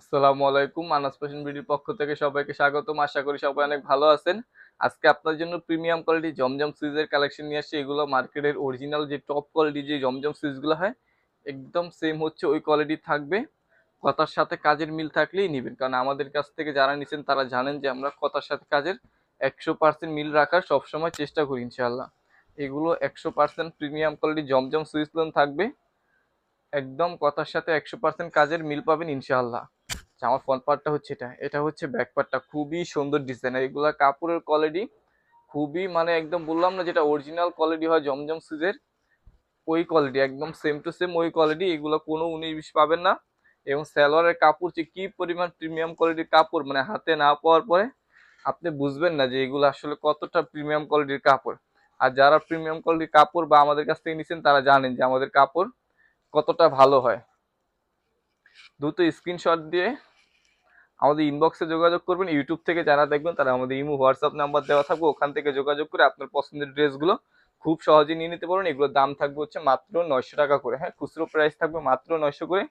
আসসালামু আলাইকুম আনাস ফ্যাশন বিডির পক্ষ থেকে সবাইকে স্বাগতম। আশা করি সবাই অনেক ভালো আছেন। আজকে আপনার জন্য প্রিমিয়াম কোয়ালিটি জমজম সুইজের কালেকশন নিয়ে আসছি। এগুলো মার্কেটের অরিজিনাল যে টপ কোয়ালিটি যে জমজম সুইচগুলো হয়, একদম সেম হচ্ছে, ওই কোয়ালিটি থাকবে। কথার সাথে কাজের মিল থাকলেই নেবেন। কারণ আমাদের কাছ থেকে যারা নিছেন, তারা জানেন যে আমরা কথার সাথে কাজের একশো পার্সেন্ট মিল রাখার সবসময় চেষ্টা করি ইনশাল্লাহ এগুলো একশো পার্সেন্ট প্রিমিয়াম কোয়ালিটি জমজম সুইচ লোন থাকবে। একদম কথার সাথে একশো পার্সেন্ট কাজের মিল পাবেন, ইনশাআল্লাহ। আমার ফ্রন্ট পার্টটা হচ্ছে এটা। এটা হচ্ছে ব্যাক পার্টটা খুবই সুন্দর ডিজাইন এগুলা কাপড়ের কোয়ালিটি খুবই মানে একদম বললাম না যেটা অরিজিনাল কোয়ালিটি হয়, জমজম সুজের ওই কোয়ালিটি একদম সেম টু সেম ওই কোয়ালিটি এগুলো কোনো উনিশ বিশ পাবেন না। এবং সালোয়ারের কাপড় যে কি পরিমাণ প্রিমিয়াম কোয়ালিটির কাপড় মানে হাতে না পাওয়ার পরে আপনি বুঝবেন না যে এগুলো আসলে কতটা প্রিমিয়াম কোয়ালিটির কাপড়। আর যারা প্রিমিয়াম কোয়ালিটির কাপড় বা আমাদের কাছ থেকে নিছেন, তারা জানেন যে আমাদের কাপড় কতটা ভালো হয়। দ্রুত স্ক্রিনশট দিয়ে আমাদের ইনবক্সে যোগাযোগ করবেন। ইউটিউব থেকে যারা দেখবেন, তারা আমাদের ইমো হোয়াটসঅ্যাপ নাম্বার দেওয়া থাকবে। ওখান থেকে যোগাযোগ করে আপনার পছন্দের ড্রেসগুলো খুব সহজে নিয়ে নিতে পারবেন। এগুলোর দাম থাকবে হচ্ছে মাত্র নয়শো টাকা করে। হ্যাঁ খুচরো প্রাইস থাকবে মাত্র নয়শো করে।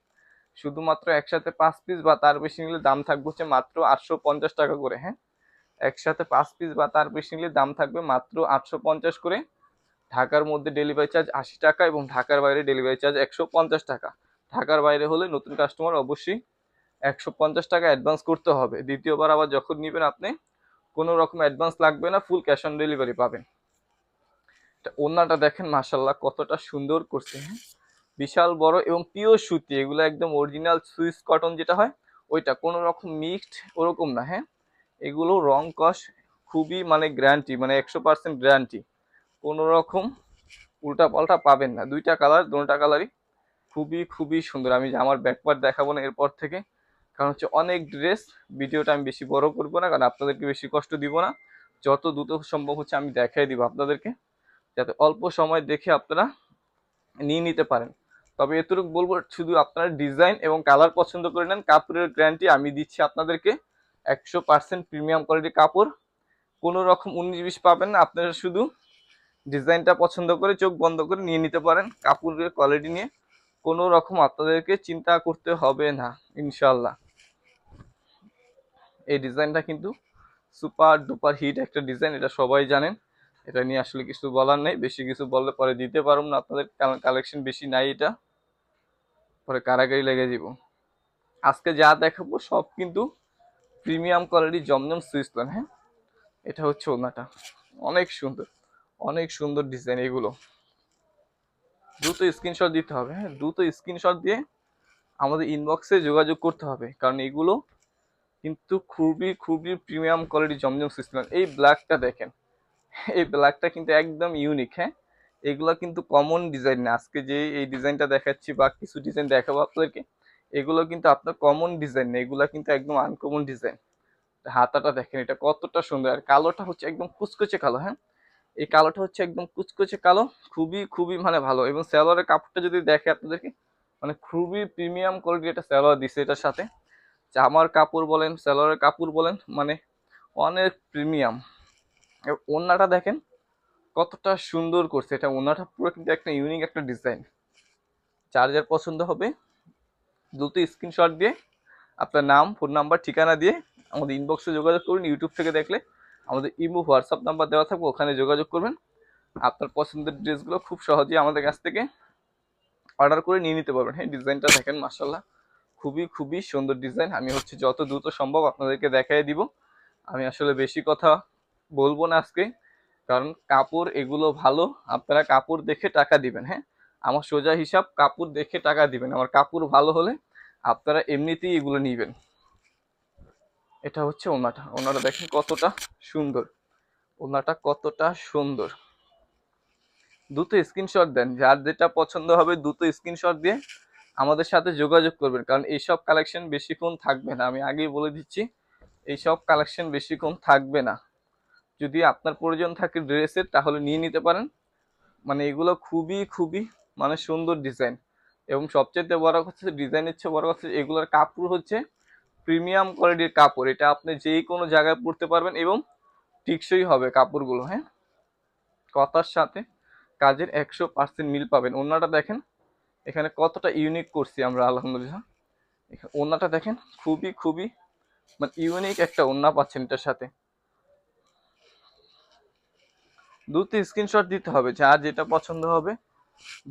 শুধুমাত্র একসাথে পাঁচ পিস বা তার বেশি নিলে দাম থাকবে হচ্ছে মাত্র আটশো পঞ্চাশ টাকা করে। হ্যাঁ একসাথে পাঁচ পিস বা তার বেশি নিলে দাম থাকবে মাত্র আটশো পঞ্চাশ করে। ঢাকার মধ্যে ডেলিভারি চার্জ আশি টাকা এবং ঢাকার বাইরে ডেলিভারি চার্জ একশো পঞ্চাশ টাকা। ঢাকার বাইরে হলে নতুন কাস্টমার অবশ্যই একশো পঞ্চাশ টাকা অ্যাডভান্স করতে হবে। দ্বিতীয়বার আবার যখন নেবেন আপনি, কোনো রকম অ্যাডভান্স লাগবে না ফুল ক্যাশ অন ডেলিভারি পাবেন। ওনাটা দেখেন মাসাল্লাহ কতটা সুন্দর করছে হ্যাঁ? বিশাল বড় এবং পিওর সুতি, এগুলো একদম অরিজিনাল সুইস কটন যেটা হয়, ওইটা কোনো রকম মিক্সড ওরকম না হ্যাঁ? এগুলো রং কস, খুবই মানে গ্যারান্টি মানে একশো পার্সেন্ট গ্যারান্টি কোনো রকম উল্টা পাল্টা পাবেন না, দুইটা কালার দুটা কালারই খুবই খুবই সুন্দর। আমি আমার ব্যাকপার্ট দেখাবো না এরপর থেকে। কারণ হচ্ছে অনেক ড্রেস ভিডিওটা আমি বেশি বড় করব না, কারণ আপনাদেরকে বেশি কষ্ট দিব না। যত দ্রুত সম্ভব হচ্ছে আমি দেখাই দিব আপনাদেরকে, যাতে অল্প সময় দেখে আপনারা নিয়ে নিতে পারেন। তবে এতটুকু বলব, শুধু আপনারা ডিজাইন এবং কালার পছন্দ করে নেন। কাপড়ের গ্যারান্টি আমি দিচ্ছি আপনাদেরকে একশো পার্সেন্ট প্রিমিয়াম কোয়ালিটির কাপড়। কোনো রকম উনিশ বিশ পাবেন না, আপনারা শুধু ডিজাইনটা পছন্দ করে চোখ বন্ধ করে নিয়ে নিতে পারেন কাপড়ের কোয়ালিটি নিয়ে। কোনো রকম আপনাদেরকে চিন্তা করতে হবে না ইনশাল্লাহ এই ডিজাইনটা কিন্তু সুপার ডুপার হিট একটা ডিজাইন, এটা সবাই জানেন। এটা নিয়ে আসলে কিছু বলার নেই, বেশি কিছু বললে পরে দিতে পারব না, আপনাদের কালেকশন বেশি নাই এটা। পরে কারাগারি লেগে যাব। আজকে যা দেখাবো সব কিন্তু প্রিমিয়াম কোয়ালিটি জমজম সুইসলেন হ্যাঁ? এটা হচ্ছে ওনাটা। অনেক সুন্দর অনেক সুন্দর ডিজাইন এগুলো। দ্রুত স্ক্রিনশট দিতে হবে হ্যাঁ? দ্রুত স্ক্রিনশট দিয়ে আমাদের ইনবক্সে যোগাযোগ করতে হবে। কারণ এগুলো কিন্তু খুবই খুবই প্রিমিয়াম কোয়ালিটি জমজম সিস্টেম এই ব্ল্যাকটা দেখেন, এই ব্ল্যাকটা কিন্তু একদম ইউনিক হ্যাঁ? এগুলো কিন্তু কমন ডিজাইন না। আজকে যে এই ডিজাইনটা দেখাচ্ছি বা কিছু ডিজাইন দেখাবো আপনাদেরকে, এগুলো কিন্তু আপনার কমন ডিজাইন না। এগুলো কিন্তু একদম আনকমন ডিজাইন হাতাটা দেখেন, এটা কতটা সুন্দর। আর কালোটা হচ্ছে একদম কুচকুচে কালো হ্যাঁ? এই কালোটা হচ্ছে একদম কুচকুচে কালো, খুবই খুবই মানে ভালো। এবং স্যালোয়ারের কাপড়টা যদি দেখে আপনাদেরকে মানে খুবই প্রিমিয়াম কোয়ালিটি একটা স্যালোয়ার দিছে এটার সাথে। জামার কাপড় বলেন স্যালোয়ারের কাপড় বলেন মানে অনেক প্রিমিয়াম ওনাটা দেখেন, কতটা সুন্দর করছে। এটা ওনাটা পুরো কিন্তু একটা ইউনিক একটা ডিজাইন চার্জার পছন্দ হবে, দ্রুত স্ক্রিনশট দিয়ে আপনার নাম ফোন নাম্বার ঠিকানা দিয়ে আমাদের ইনবক্সে যোগাযোগ করুন ইউটিউব থেকে দেখলে। আমাদের ইমো, হোয়াটসঅ্যাপ নাম্বার দেওয়া থাকবে, ওখানে যোগাযোগ করবেন। আপনার পছন্দের ড্রেসগুলো খুব সহজেই আমাদের কাছ থেকে অর্ডার করে নিয়ে নিতে পারবেন। হ্যাঁ ডিজাইনটা দেখেন মার্শাল্লাহ খুবই খুবই সুন্দর ডিজাইন। আমি হচ্ছে যত দ্রুত সম্ভব আপনাদেরকে দেখাই দিব। আমি আসলে বেশি কথা বলব না আজকে, কারণ কাপড় এগুলো ভালো। আপনারা কাপড় দেখে টাকা দিবেন হ্যাঁ? আমার সোজা হিসাব, কাপড় দেখে টাকা দিবেন। আমার কাপড় ভালো হলে আপনারা এমনিতেই এগুলো নিবেন। এটা হচ্ছে ওনাটা। ওনাটা দেখেন কতটা সুন্দর। ওনাটা কতটা সুন্দর। দ্রুত স্ক্রিনশট দেন। যার যেটা পছন্দ হবে দ্রুত স্ক্রিনশট দিয়ে আমাদের সাথে যোগাযোগ করবেন। কারণ এইসব কালেকশন বেশিক্ষণ থাকবে না। আমি আগেই বলে দিচ্ছি, এইসব কালেকশন বেশিক্ষণ থাকবে না। যদি আপনার প্রয়োজন থাকে ড্রেসের, তাহলে নিয়ে নিতে পারেন। মানে এগুলো খুবই খুবই মানে সুন্দর ডিজাইন এবং সবচেয়ে বড় কথা ডিজাইনের চেয়ে বড় কথা এগুলোর কাপড় হচ্ছে প্রিমিয়াম কোয়ালিটির কাপড়, এটা আপনি যেই কোনো জায়গায় পরতে পারবেন এবং টিকসই হবে কাপড়গুলো হ্যাঁ? কথার সাথে কাজের একশো পার্সেন্ট মিল পাবেন। অন্যটা দেখেন, এখানে কতটা ইউনিক করছি আমরা, আলহামদুলিল্লাহ। ওড়নাটা দেখেন, খুবই খুবই মানে ইউনিক একটা ওড়না পাচ্ছেন এটার সাথে। দ্রুত স্ক্রিনশট দিতে হবে, যার যেটা পছন্দ হবে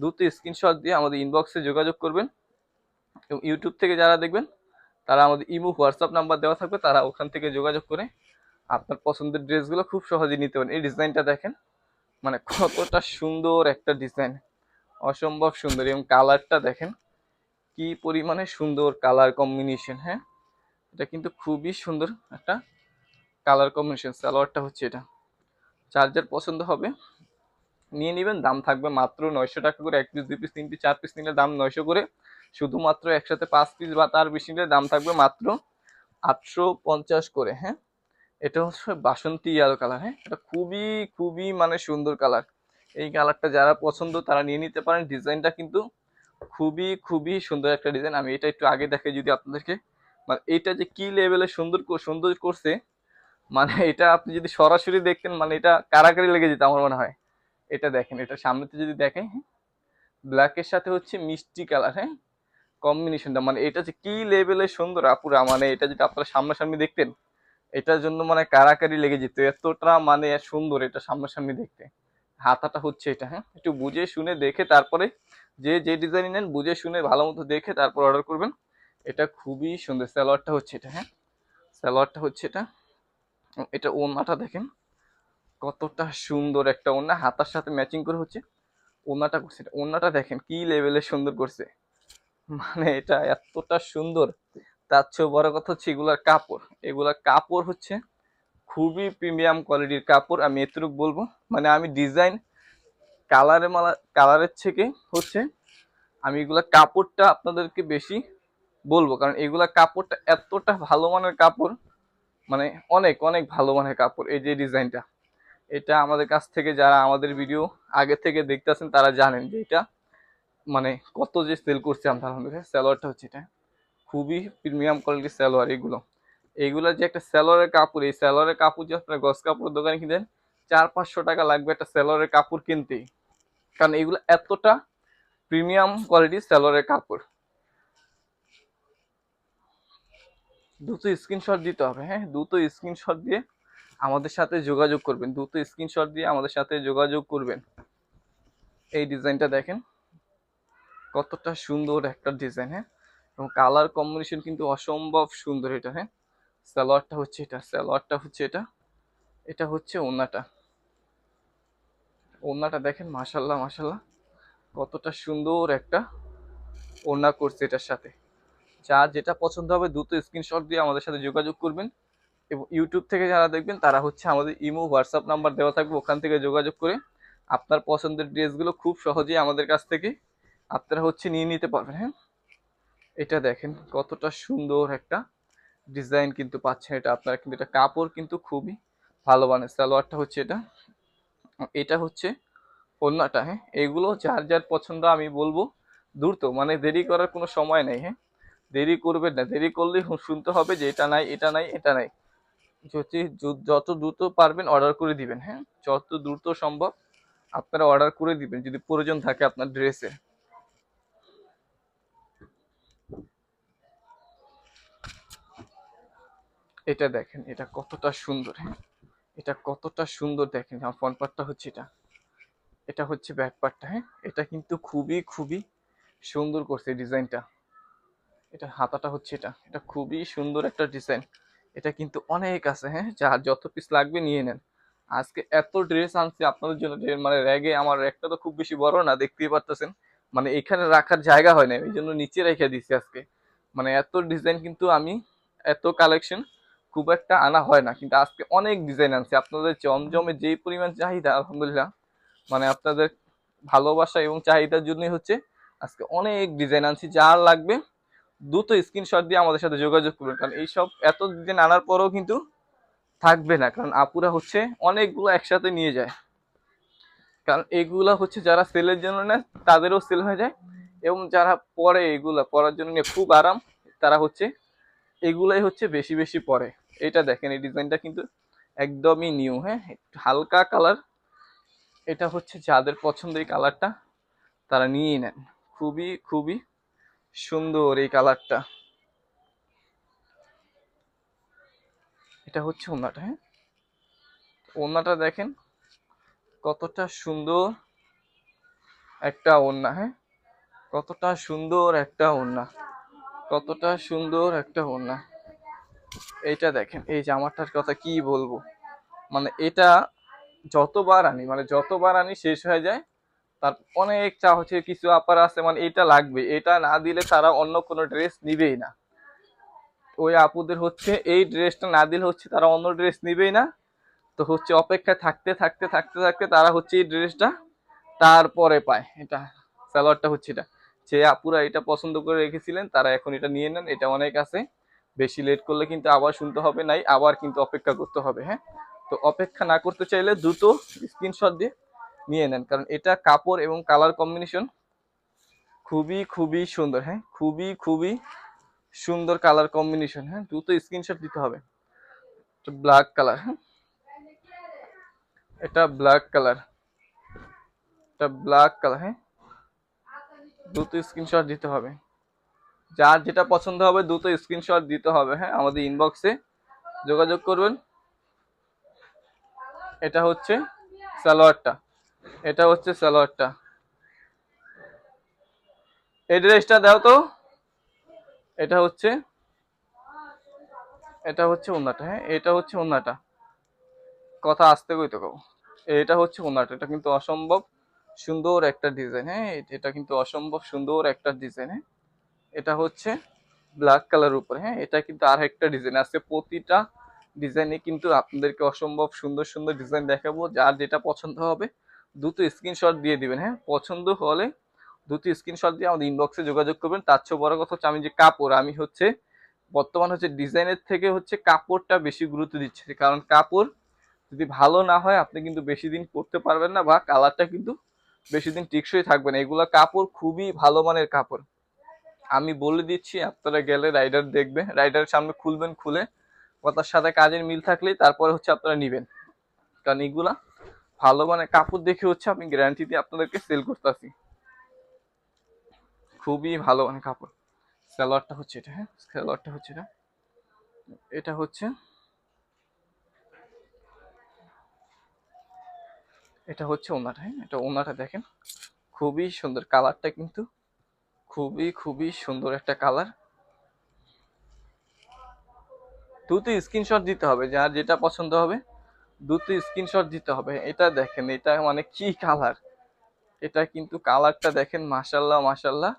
দ্রুত স্ক্রিনশট দিয়ে আমাদের ইনবক্সে যোগাযোগ করবেন এবং ইউটিউব থেকে যারা দেখবেন তারা আমাদের ইমো, হোয়াটসঅ্যাপ নাম্বার দেওয়া থাকবে, তারা ওখান থেকে যোগাযোগ করে আপনার পছন্দের ড্রেসগুলো খুব সহজে নিতে পারেন। এই ডিজাইনটা দেখেন মানে কতটা সুন্দর একটা ডিজাইন, অসম্ভব সুন্দর। এবং কালারটা দেখেন, কি পরিমাণে সুন্দর কালার কম্বিনেশন হ্যাঁ? এটা কিন্তু খুবই সুন্দর একটা কালার কম্বিনেশন, সালোয়ারটা হচ্ছে এটা। চার্জার পছন্দ হবে, নিয়ে নেবেন, দাম থাকবে মাত্র নয়শো টাকা করে, এক পিস দুই পিস তিন পিস চার পিস নিলে দাম নয়শো করে। শুধুমাত্র একসাথে পাঁচ পিস বা তার বেশি নিলে দাম থাকবে মাত্র আটশো পঞ্চাশ করে হ্যাঁ? এটা হচ্ছে বাসন্তী ইয়ালো কালার হ্যাঁ? এটা খুবই খুবই মানে সুন্দর কালার এই কালারটা যারা পছন্দ তারা নিয়ে নিতে পারেন। ডিজাইনটা কিন্তু খুবই খুবই সুন্দর একটা ডিজাইন আমি এটা একটু আগে দেখে যদি আপনাদেরকে। মানে এটা যে কি লেভেলে সুন্দর সুন্দর করছে মানে এটা আপনি যদি সরাসরি দেখতেন মানে এটা কারাকারি লেগে যেত আমার মনে হয়। এটা দেখেন, এটা সামনেতে যদি দেখেন ব্ল্যাকের সাথে হচ্ছে মিষ্টি কালার হ্যাঁ? কম্বিনেশনটা মানে এটা যে কি লেভেলের সুন্দর, আপুরা মানে এটা যেটা আপনারা সামনাসামনি দেখতেন, এটার জন্য মানে কারাকারি লেগে যেত, এতটা মানে সুন্দর এটা সামনাসামনি দেখতে। হাতাটা হচ্ছে এটা হ্যাঁ? একটু বুঝে শুনে দেখে তারপরে যে যে ডিজাইন নেন, বুঝে শুনে ভালো মতো দেখে তারপর অর্ডার করবেন। এটা খুবই সুন্দর স্যালোয়ারটা হচ্ছে এটা হ্যাঁ? স্যালোয়ারটা হচ্ছে এটা। এটা ওড়নাটা দেখেন, কতটা সুন্দর একটা ওড়না হাতার সাথে ম্যাচিং করে হচ্ছে। ওড়নাটা করছে এটা ওড়নাটা দেখেন কি লেভেলের সুন্দর করছে। মানে এটা এতটা সুন্দর। তার চেয়েও বড় কথা হচ্ছে এগুলার কাপড়। এগুলার কাপড় হচ্ছে খুবই প্রিমিয়াম কোয়ালিটির কাপড়। আমি এতটুকু বলব। মানে আমি ডিজাইন কালারে মালা কালারের থেকে হচ্ছে আমি এগুলা কাপড়টা আপনাদেরকে বেশি বলব। কারণ এগুলা কাপড়টা এতটা ভালো মানের কাপড় মানে অনেক অনেক ভালো মানের কাপড় এই যে ডিজাইনটা এটা আমাদের কাছ থেকে যারা আমাদের ভিডিও আগে থেকে দেখতেছেন তারা জানেন যে এটা মানে কত যে সেল করছে আলহামদুলিল্লাহ স্যালোয়ারটা হচ্ছে এটা। খুবই প্রিমিয়াম কোয়ালিটির স্যালোয়ার এগুলো। এইগুলো যে একটা স্যালোয়ারের কাপড়, এই স্যালোয়ারের কাপড় যে আপনার গস কাপড়ের দোকানে কিনতেন চার পাঁচশো টাকা লাগবে একটা স্যালোয়ারের কাপড় কিনতে। কারণ এগুলো এতটা প্রিমিয়াম কোয়ালিটির স্যালোয়ারের কাপড়। দ্রুত স্ক্রিনশট দিতে হবে হ্যাঁ? দ্রুত স্ক্রিনশট দিয়ে আমাদের সাথে যোগাযোগ করবেন। দ্রুত স্ক্রিনশট দিয়ে আমাদের সাথে যোগাযোগ করবেন। এই ডিজাইনটা দেখেন। কতটা সুন্দর একটা ডিজাইন হ্যাঁ? এবং কালার কম্বিনেশন কিন্তু অসম্ভব সুন্দর এটা হ্যাঁ? সালোয়ারটা হচ্ছে এটা, সালোয়ারটা হচ্ছে এটা এটা হচ্ছে ওন্নাটা। ওন্নাটা দেখেন মাশাল্লাহ মাশাল্লাহ কতটা সুন্দর একটা ওড়না করছে এটার সাথে। যার যেটা পছন্দ হবে দ্রুত স্ক্রিনশট দিয়ে আমাদের সাথে যোগাযোগ করবেন। এবং ইউটিউব থেকে যারা দেখবেন, তারা হচ্ছে আমাদের ইমো হোয়াটসঅ্যাপ নাম্বার দেওয়া থাকবে, ওখান থেকে যোগাযোগ করে আপনার পছন্দের ড্রেসগুলো খুব সহজেই আমাদের কাছ থেকে আপনারা হচ্ছে নিয়ে নিতে পারবেন হ্যাঁ? এটা দেখেন কতটা সুন্দর একটা ডিজাইন কিন্তু পাচ্ছেন এটা। আপনারা কিন্তু এটা কাপড় কিন্তু খুবই ভালো মানে সালোয়ারটা হচ্ছে এটা। এটা হচ্ছে ওড়নাটা হ্যাঁ? এগুলো যার যার পছন্দ আমি বলব দ্রুত মানে দেরি করার কোনো সময় নেই হ্যাঁ? দেরি করবেন না, দেরি করলে শুনতে হবে যে এটা নাই এটা নাই এটা নাই। যদি যত দ্রুত পারবেন অর্ডার করে দিবেন হ্যাঁ? যত দ্রুত সম্ভব আপনারা অর্ডার করে দিবেন, যদি প্রয়োজন থাকে আপনার ড্রেসে। এটা দেখেন, এটা কতটা সুন্দর। হ্যাঁ এটা কতটা সুন্দর দেখেন আমার ফ্রন্ট পার্টটা হচ্ছে এটা। এটা হচ্ছে ব্যাক পার্টটা হ্যাঁ। এটা কিন্তু খুবই খুবই সুন্দর করছে ডিজাইনটা। এটা হাতাটা হচ্ছে এটা। এটা খুবই সুন্দর একটা ডিজাইন। এটা কিন্তু অনেক আছে হ্যাঁ। যার যত পিস লাগবে নিয়ে নেন। আজকে এত ড্রেস আনছি আপনাদের জন্য, যে মানে র্যাগে আমার একটা তো খুব বেশি বড় না, দেখতেই পারতেছেন। মানে এখানে রাখার জায়গা হয় না এই জন্য নিচে রেখে দিচ্ছি আজকে। মানে এত ডিজাইন কিন্তু আমি, এত কালেকশন খুব একটা আনা হয় না, কিন্তু আজকে অনেক ডিজাইন আনছি। আপনাদের জমজমে যেই পরিমাণ চাহিদা, আলহামদুলিল্লাহ মানে আপনাদের ভালোবাসা এবং চাহিদার জন্যই হচ্ছে আজকে অনেক ডিজাইন আনছি। যার লাগবে দ্রুত স্ক্রিনশট দিয়ে আমাদের সাথে যোগাযোগ করবেন, কারণ এইসব এত ডিজাইন আনার পরেও কিন্তু থাকবে না, কারণ আপুরা হচ্ছে অনেকগুলো একসাথে নিয়ে যায়। কারণ এগুলো হচ্ছে যারা সেলের জন্য নেয়, তাদেরও সেল হয়ে যায় এবং যারা পরে এগুলো পরার জন্য নিয়ে খুব আরাম, তারা হচ্ছে এগুলাই হচ্ছে বেশি বেশি পরে। এটা দেখেন, এই ডিজাইনটা কিন্তু একদমই নিউ হ্যাঁ? হালকা কালার এটা হচ্ছে যাদের পছন্দ এই কালারটা তারা নিয়েই নেন। খুবই খুবই সুন্দর এই কালারটা এটা হচ্ছে ওনাটা হ্যাঁ? ওনাটা দেখেন, কতটা সুন্দর একটা ওনা হ্যাঁ? কতটা সুন্দর একটা ওনা কতটা সুন্দর একটা ওনা এইটা দেখেন, এই জামাটার কথা কি বলব? মানে এটা যতবার আনি মানে যতবার আনি শেষ হয়ে যায়, তার অনেক চা হচ্ছে কিছু আপার আছে মানে এটা লাগবে। এটা না দিলে তারা অন্য কোনো ড্রেস নিবেই না। ওই আপুদের হচ্ছে, এই ড্রেসটা না দিলে হচ্ছে তারা অন্য ড্রেস নিবেই না। তো হচ্ছে অপেক্ষায় থাকতে থাকতে থাকতে থাকতে তারা হচ্ছে এই ড্রেসটা তারপরে পায়। এটা সালোয়ারটা হচ্ছে এটা। যে আপুরা এটা পছন্দ করে রেখেছিলেন, তারা এখন এটা নিয়ে নেন, এটা অনেক আছে। বেশি লেট করলে কিন্তু আবার শুনতে হবে, নাই আবার কিন্তু অপেক্ষা করতে হবে হ্যাঁ? তো অপেক্ষা না করতে চাইলে দ্রুত স্ক্রিনশট দিয়ে নিয়ে নেন, কারণ এটা কাপড় এবং কালার কম্বিনেশন খুবই খুবই সুন্দর হ্যাঁ? খুবই খুবই সুন্দর কালার কম্বিনেশন হ্যাঁ? দ্রুত স্ক্রিনশট দিতে হবে। ব্ল্যাক কালার হ্যাঁ? এটা ব্ল্যাক কালার এটা ব্ল্যাক কালার হ্যাঁ? দ্রুত স্ক্রিনশট দিতে হবে। যার যেটা পছন্দ হবে দ্রুত স্ক্রিনশট দিতে হবে হ্যাঁ? আমাদের ইনবক্সে যোগাযোগ করবেন। এটা হচ্ছে সালোয়ারটা। এটা হচ্ছে সালোয়ারটা। এই ড্রেসটা দাও তো। এটা হচ্ছে এটা হচ্ছে ওনাটা হ্যাঁ? এটা হচ্ছে ওনাটা কথা আসতে কইতে কও? এটা হচ্ছে ওনাটা এটা কিন্তু অসম্ভব সুন্দর একটা ডিজাইন হ্যাঁ? এটা কিন্তু অসম্ভব সুন্দর একটা ডিজাইন হ্যাঁ? এটা হচ্ছে ব্ল্যাক কালার উপরে হ্যাঁ? এটা কিন্তু আর একটা ডিজাইন আছে। প্রতিটা ডিজাইনে কিন্তু আপনাদেরকে অসম্ভব সুন্দর সুন্দর ডিজাইন দেখাবো। যার যেটা পছন্দ হবে দ্রুত স্ক্রিনশট দিয়ে দিবেন হ্যাঁ? পছন্দ হলে দ্রুত স্ক্রিনশট দিয়ে আমাদের ইনবক্সে যোগাযোগ করবেন। তার চেয়ে বড় কথা হচ্ছে আমি যে কাপড়, আমি হচ্ছে বর্তমান হচ্ছে ডিজাইনের থেকে হচ্ছে কাপড়টা বেশি গুরুত্ব দিচ্ছে। কারণ কাপড় যদি ভালো না হয়, আপনি কিন্তু বেশি দিন পরতে পারবেন না বা কালারটা কিন্তু বেশি দিন টিকসই থাকবে না। এগুলো কাপড় খুবই ভালো মানের কাপড়। আমি বলে দিচ্ছি, আপনারা গেলে রাইডার দেখবে রাইডারের সামনে খুলবেন, খুলে কথার সাথে কাজের মিল থাকলেই তারপরে হচ্ছে আপনারা নিবেন। কারণ এগুলা ভালো মানে কাপড় দেখে হচ্ছে আমি গ্যারান্টি দিয়ে আপনাদেরকে সেল করতেছি। খুবই ভালো মানে কাপড়। সালোয়ারটা হচ্ছে এটা হ্যাঁ? সালোয়ারটা হচ্ছে এটা। এটা হচ্ছে এটা হচ্ছে ওনাটা হ্যাঁ? এটা ওনাটা দেখেন। খুবই সুন্দর। কালারটা কিন্তু খুবই খুবই সুন্দর একটা কালার দ্রুত স্ক্রিনশট দিতে হবে, যার যেটা পছন্দ হবে দ্রুত স্ক্রিনশট দিতে হবে। এটা দেখেন, এটা মানে কি কালার এটা কিন্তু কালারটা দেখেন মাসাল্লাহ মাসাল্লাহ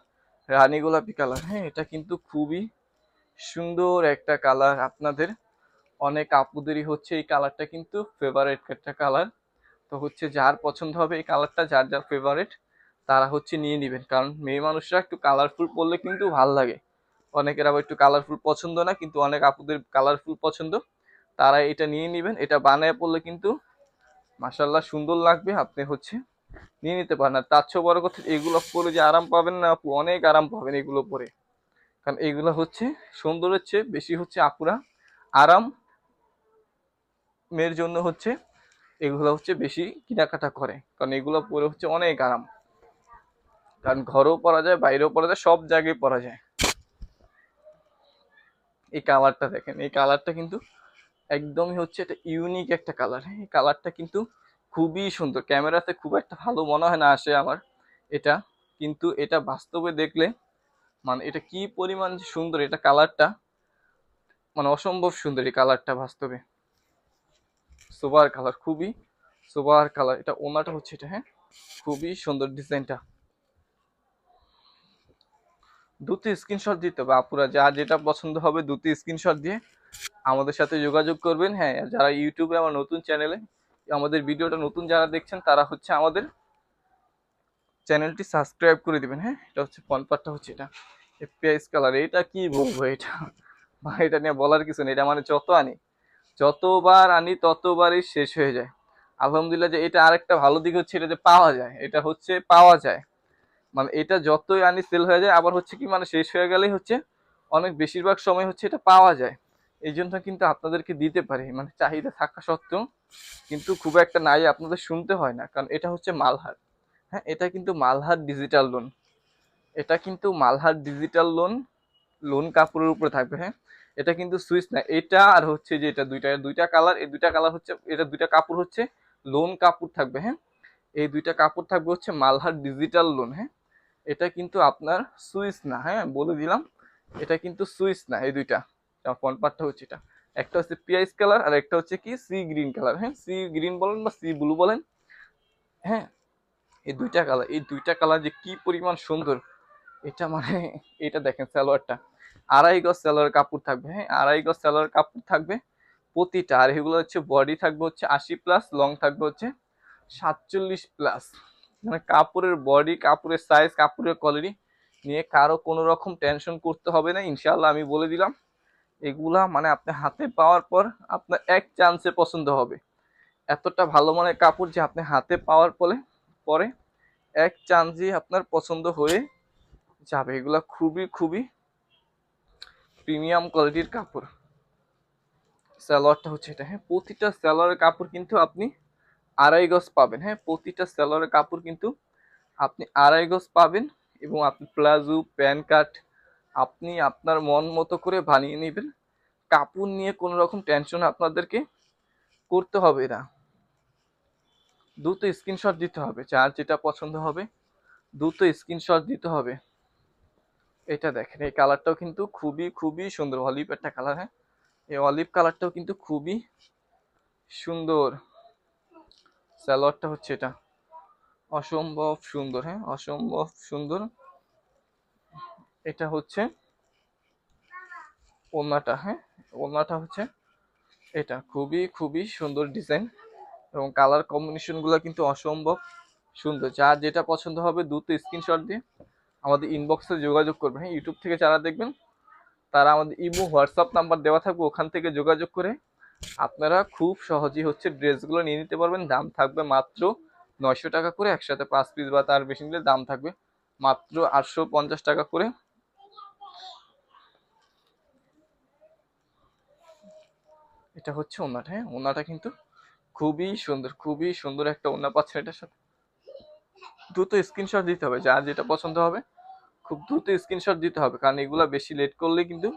রানী গোলাপি কালার হ্যাঁ এটা কিন্তু খুবই সুন্দর একটা কালার আপনাদের অনেক আপুদেরই হচ্ছে এই কালারটা কিন্তু ফেভারেট একটা কালার তো হচ্ছে যার পছন্দ হবে এই কালারটা যার যার ফেভারেট তারা হচ্ছে নিয়ে নেবেন। কারণ মেয়ে মানুষরা একটু কালারফুল পরলে কিন্তু ভালো লাগে। অনেকের আবার একটু কালারফুল পছন্দ না, কিন্তু অনেক আপুদের কালারফুল পছন্দ। তারা এটা নিয়ে নেবেন। এটা বানায় পড়লে কিন্তু মাসাল্লাহ সুন্দর লাগবে। আপনি হচ্ছে নিয়ে নিতে পারেন। আর তার বড় কথা, এগুলো পরে যে আরাম পাবেন না আপু, অনেক আরাম পাবেন এগুলো পরে। কারণ এগুলো হচ্ছে সুন্দরের চেয়ে বেশি হচ্ছে আপুরা আরাম মেয়ের জন্য হচ্ছে এগুলো হচ্ছে বেশি কেনাকাটা করে। কারণ এগুলো পরে হচ্ছে অনেক আরাম। কারণ ঘরেও পরা যায়, বাইরেও পরা যায়, সব জায়গায় পরা যায়। এই কালারটা দেখেন, এই কালারটা কিন্তু একদমই হচ্ছে এটা ইউনিক একটা কালার এই কালারটা কিন্তু খুবই সুন্দর। ক্যামেরাতে খুব একটা ভালো মনে হয় না আসে আমার। এটা কিন্তু এটা বাস্তবে দেখলে মানে এটা কি পরিমাণ সুন্দর, এটা কালারটা মানে অসম্ভব সুন্দর এই কালারটা বাস্তবে। সুপার কালার খুবই সুপার কালার এটা ওনাটা হচ্ছে এটা হ্যাঁ খুবই সুন্দর ডিজাইনটা দুটি স্ক্রিনশট দিতে হবে। আপুরা যা যেটা পছন্দ হবে দুটি স্ক্রিনশট দিয়ে আমাদের সাথে যোগাযোগ করবেন। হ্যাঁ যারা ইউটিউবে আমার নতুন চ্যানেলে আমাদের ভিডিওটা নতুন যারা দেখছেন, তারা হচ্ছে আমাদের চ্যানেলটি সাবস্ক্রাইব করে দিবেন। হ্যাঁ এটা হচ্ছে পনপাটটা হচ্ছে এটা। পেঁয়াজ কালার এটা কি বলব এটা? এটা নিয়ে বলার কিছু নেই। এটা মানে যত আনি, যতবার আনি ততবারই শেষ হয়ে যায়। আলহামদুলিল্লাহ যে এটা আরেকটা ভালো দিক হচ্ছে এটা যে পাওয়া যায়। এটা হচ্ছে পাওয়া যায়। মানে এটা যতই আনি সেল হয়ে যায়, আবার হচ্ছে কি মানে শেষ হয়ে গেলেই হচ্ছে অনেক বেশিরভাগ সময় হচ্ছে এটা পাওয়া যায়। এই জন্য কিন্তু আপনাদেরকে দিতে পারি মানে চাহিদা থাকা সত্ত্বেও কিন্তু খুব একটা নাই, আপনাদের শুনতে হয় না। কারণ এটা হচ্ছে মালহার। হ্যাঁ এটা কিন্তু মালহার ডিজিটাল লোন এটা কিন্তু মালহার ডিজিটাল লোন লোন কাপড়ের উপরে থাকবে হ্যাঁ? এটা কিন্তু সুইচ না। এটা আর হচ্ছে যে এটা দুইটা দুইটা কালার এই দুইটা কালার হচ্ছে, এটা দুইটা কাপড় হচ্ছে লোন কাপড় থাকবে হ্যাঁ? এই দুইটা কাপড় থাকবে হচ্ছে মালহার ডিজিটাল লোন হ্যাঁ? এটা কিন্তু আপনার সুইচ না হ্যাঁ বলে দিলাম। এটা কিন্তু সুইচ না, এই দুইটা। ফ্রন্ট হচ্ছে এটা। একটা হচ্ছে পিআইস কালার আর একটা হচ্ছে কি সি গ্রিন কালার হ্যাঁ সি গ্রিন বলেন বা সি ব্লু বলেন হ্যাঁ এই দুইটা কালার, এই দুইটা কালার যে কি পরিমাণ সুন্দর, এটা মানে এটা দেখেন সালোয়ারটা। আড়াই গজ সালোয়ার কাপড় থাকবে হ্যাঁ আড়াই গজ সালোয়ার কাপড় থাকবে প্রতিটা, আর এগুলো হচ্ছে বডি থাকবে হচ্ছে আশি প্লাস লং থাকবে হচ্ছে সাতচল্লিশ প্লাস মানে কাপড়ের বডি কাপড়ের সাইজ কাপড়ের কোয়ালিটি নিয়ে কারও কোনো রকম টেনশন করতে হবে না ইনশাল্লাহ আমি বলে দিলাম। এগুলা মানে আপনি হাতে পাওয়ার পর আপনার এক চান্সে পছন্দ হবে। এতটা ভালো মানের কাপড় যে আপনি হাতে পাওয়ার পরে পরে এক চান্সই আপনার পছন্দ হয়ে যাবে। এগুলা খুবই খুবই প্রিমিয়াম কোয়ালিটির কাপড়। সালোয়ারটা হচ্ছে এটা। হ্যাঁ প্রতিটা সালোয়ারের কাপড় কিন্তু আপনি আড়াই গজ পাবেন। হ্যাঁ প্রতিটা সালোয়ারের কাপড় কিন্তু আপনি আড়াই গজ পাবেন এবং আপনি প্লাজো প্যান্ট কাট আপনি আপনার মন মতো করে বানিয়ে নেবেন। কাপড় নিয়ে কোনো রকম টেনশন আপনাদেরকে করতে হবে না। দ্রুত স্ক্রিনশট দিতে হবে, যার যেটা পছন্দ হবে, দ্রুত স্ক্রিনশট দিতে হবে। এটা দেখেন, এই কালারটাও কিন্তু খুবই খুবই সুন্দর। অলিভ একটা কালার হ্যাঁ? এই অলিভ কালারটাও কিন্তু খুবই সুন্দর। স্যালোয়ারটা হচ্ছে এটা। অসম্ভব সুন্দর হ্যাঁ? অসম্ভব সুন্দর। এটা হচ্ছে ওড়নাটা হ্যাঁ? ওড়নাটা হচ্ছে এটা। খুবই খুবই সুন্দর ডিজাইন এবং কালার কম্বিনেশনগুলো কিন্তু অসম্ভব সুন্দর। যার যেটা পছন্দ হবে দ্রুত স্ক্রিনশট দিয়ে আমাদের ইনবক্সে যোগাযোগ করবেন হ্যাঁ? ইউটিউব থেকে যারা দেখবেন, তারা আমাদের ইমো হোয়াটসঅ্যাপ নাম্বার দেওয়া থাকবে, ওখান থেকে যোগাযোগ করে আপনারা খুব সহজেই হচ্ছে ড্রেসগুলো নিয়ে নিতে পারবেন। দাম থাকবে মাত্র নয়শো টাকা করে, একসাথে পাঁচ পিস বা তার বেশি নিলে দাম থাকবে মাত্র আটশো পঞ্চাশ টাকা করে। এটা হচ্ছে ওনাটা হ্যাঁ? ওনাটা কিন্তু খুবই সুন্দর খুবই সুন্দর একটা ওনা পাচ্ছেন এটার সাথে। দ্রুত স্ক্রিনশট দিতে হবে, যার যেটা পছন্দ হবে, খুব দ্রুত স্ক্রিনশট দিতে হবে। কারণ এগুলা বেশি লেট করলে কিন্তু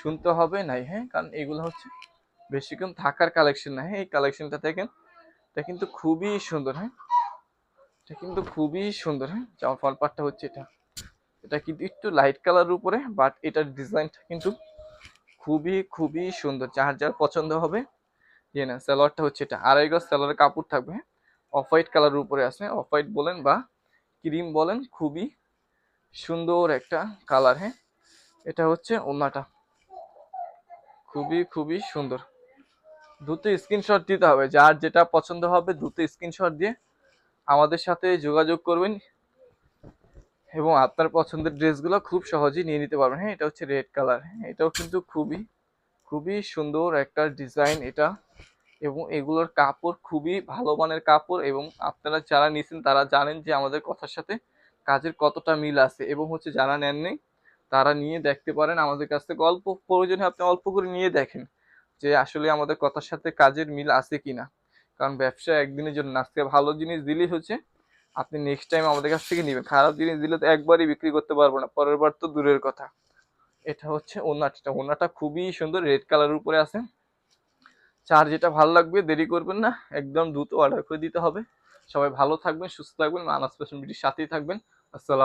শুনতে হবে নাই হ্যাঁ? কারণ এগুলো হচ্ছে বেশিক্ষণ থাকার কালেকশন না। হ্যাঁ এই কালেকশনটা দেখেন, এটা কিন্তু খুবই সুন্দর হ্যাঁ। এটা কিন্তু খুবই সুন্দর হ্যাঁ। জামা ফল পাটটা হচ্ছে এটা। এটা কিন্তু একটু লাইট কালার উপরে বাট এটার ডিজাইনটা কিন্তু খুবই খুবই সুন্দর। যার যার পছন্দ হবে, যে না সালোয়ারটা হচ্ছে এটা। আড়াই গজ সালোয়ারের কাপড় থাকবে হ্যাঁ। অফ হোয়াইট কালারের উপরে আছে অফ হোয়াইট বলেন বা ক্রিম বলেন, খুবই সুন্দর একটা কালার হ্যাঁ। এটা হচ্ছে ওনাটা খুবই খুবই সুন্দর। দ্রুত স্ক্রিনশট দিতে হবে। যার যেটা পছন্দ হবে দ্রুত স্ক্রিনশট দিয়ে আমাদের সাথে যোগাযোগ করবেন এবং আপনার পছন্দের ড্রেসগুলো খুব সহজেই নিয়ে নিতে পারবেন। হ্যাঁ এটা হচ্ছে রেড কালার হ্যাঁ এটাও কিন্তু খুবই খুবই সুন্দর একটা ডিজাইন এটা এবং এগুলোর কাপড় খুবই ভালো মানের কাপড় এবং আপনারা যারা নিছেন তারা জানেন যে আমাদের কথার সাথে কাজের কতটা মিল আছে এবং হচ্ছে যারা নেননি তারা নিয়ে দেখতে পারেন। আমাদের কাছ থেকে অল্প প্রয়োজনে আপনি অল্প করে নিয়ে দেখেন। যে আসলে আমাদের কথার সাথে কাজের মিল আছে কিনা। কারণ ব্যবসা একদিনের জন্য না। আজকে ভালো জিনিস দিলেই হচ্ছে, আপনি নেক্সট টাইম আমাদের কাছ থেকে নেবেন। খারাপ জিনিস দিলে তো একবারই বিক্রি করতে পারব না, পরের বার তো দূরের কথা। এটা হচ্ছে ওনাটা ওনাটা খুবই সুন্দর রেড কালারের উপরে আছে চার যেটা ভালো লাগবে, দেরি করবেন না, একদম দ্রুত অর্ডার করে দিতে হবে। সবাই ভালো থাকবেন, সুস্থ থাকবেন মানাস ফ্যাশন বিটির সাথেই থাকবেন। আসসালাম